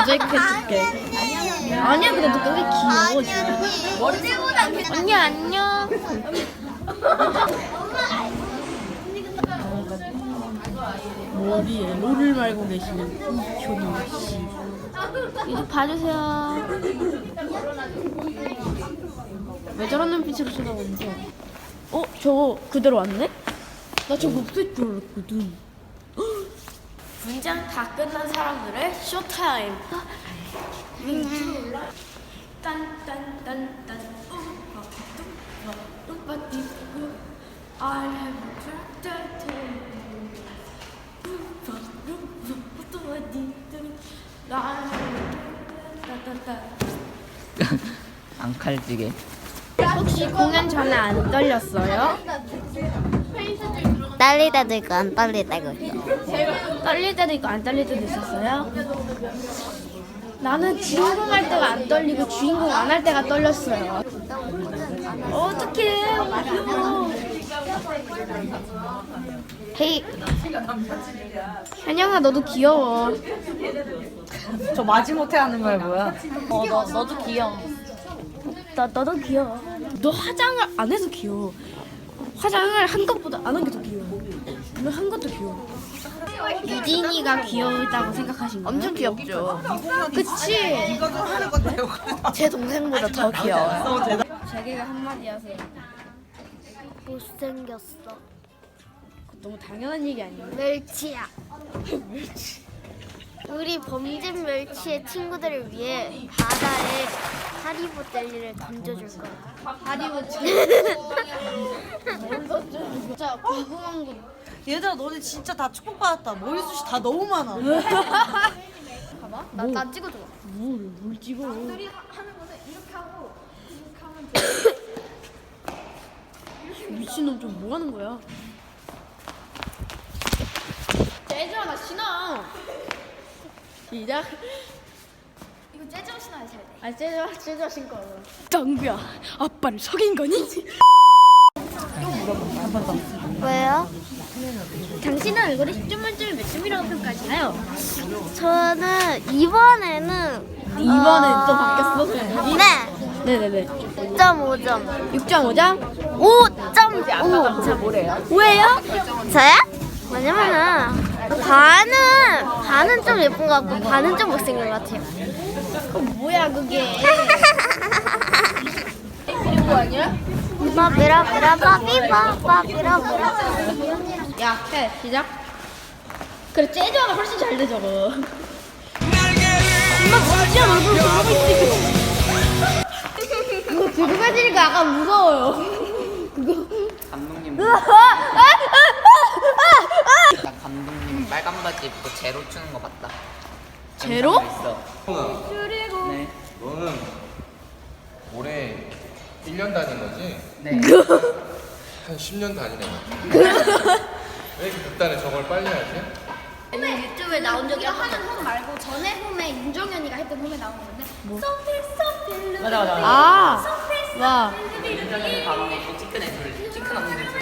모자이크 해줄게. 아니야, 근데 너 그게 귀여워, 지금. 머리보다 언니, 안녕. 머리에 롤을 말고 계시는 이효님 씨. 이제 봐주세요. 왜 저런 눈빛으로 쳐다보는지. 어, 저거 그대로 왔네? 나 저거 없을 줄 알았거든. 문장 다 끝난 사람들의 쇼타임. 딴딴딴딴 I have attracted 칼지게. 혹시 공연 전에 안 떨렸어요? 떨릴 때도 있고 안 떨릴 때도 있고 떨릴 때도 있고 안 떨릴 때도 있었어요? 나는 주인공 할 때가 안 떨리고 주인공 안 할 때가 떨렸어요. 어떡해, 귀여워. 헤이, 현영아 너도 귀여워. 저 마지못해 하는 말 뭐야? 어, 너, 너도 귀여워. 나 너도 귀여워. 너 화장을 안 해서 귀여워. 화장을 한 것보다 안 한 게 더 귀여워. 너한 것도 귀여워. 유진이가 귀여울다고 생각하신 거예요? 엄청 귀엽죠? 그치? 제 동생보다 더 귀여워요. 자기가 한마디 하세요. 못생겼어 너무 당연한 얘기 아니에요? 멸치야 우리 범진 멸치의 친구들을 위해 바다에 하리보 젤리를 던져줄 거야 하리보 진짜 궁금한 거 얘들아, 너네 진짜 다 축복받았다. 머리숱이 다 너무 많아. 봐봐 나, 나 찍어줘 뭘, 뭘 찍어. 미친놈 좀 뭐 하는 거야? 재즈아 나 신어. 시작. 이거 재즈 신어야 돼아 재즈아 재즈아 신고 와. 장구야 아빠를 속인 거니? 왜요? 당신은 얼굴이 10점 만점에 몇 점이라고 평가하시나요? 저는 이번에는 이번에 어, 또 바뀌었어? 네 네네네. 6.5점 6.5점? 5.5제 뭐래요? 왜요? 저요? 왜냐면은 반은 반은 좀 예쁜 것 같고 반은 좀 못생긴 것 같아요. 그럼 뭐야 그게? 빠비라 비라 빠비바 빠비라 비라 야, 해 시작. 그래 재즈아가 훨씬 잘 돼 저거. 엄마 진짜 얼굴 그러고 있지. 그거 들고 가지니까 아까 무서워요. 감독님. 나 감독님 빨간 바지 입고 제로 추는 거 봤다. 제로? 있어. 네. 너는 올해 1년 다닌 거지? 네. 한 10년 다니네. 왜 이렇게 극단에 저걸 빨리 하지? 유튜브에 나온 적이 하는 홈 말고 전에 홈에 윤정현이가 했던 홈에 나온 건데 뭐? 맞아, 맞아. 아, 와. 윤정현 가방에 있고 찌끈 애들, 찌끈 없는 애들.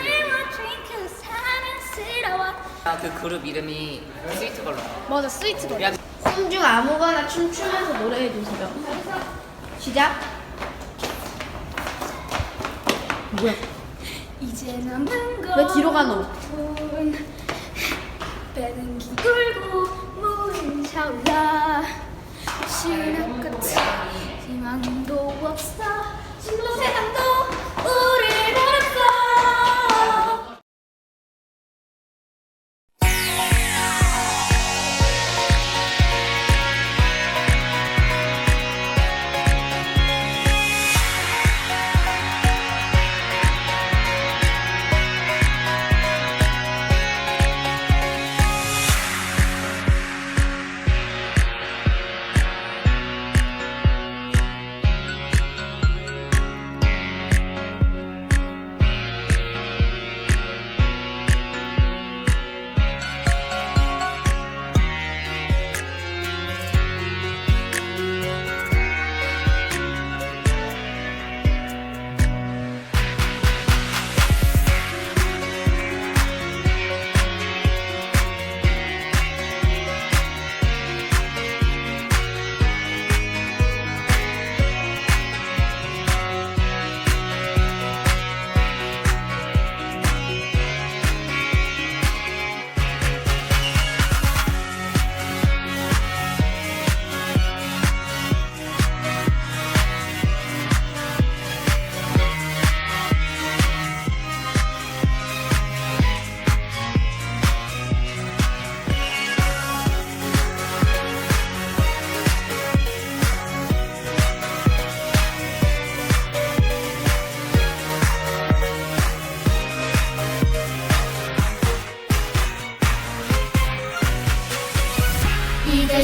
아, 그 그룹 이름이 스위트 걸로. 맞아 스위트 거. 야, 홈중 아무거나 춤추면서 노래해 주세요. 시작. 뭐야? 이제 남은 건왜 뒤로 가노? 배는 기울고 물은 차올라 시력 끝에 희망도 없어. 진로 세상도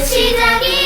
시작이야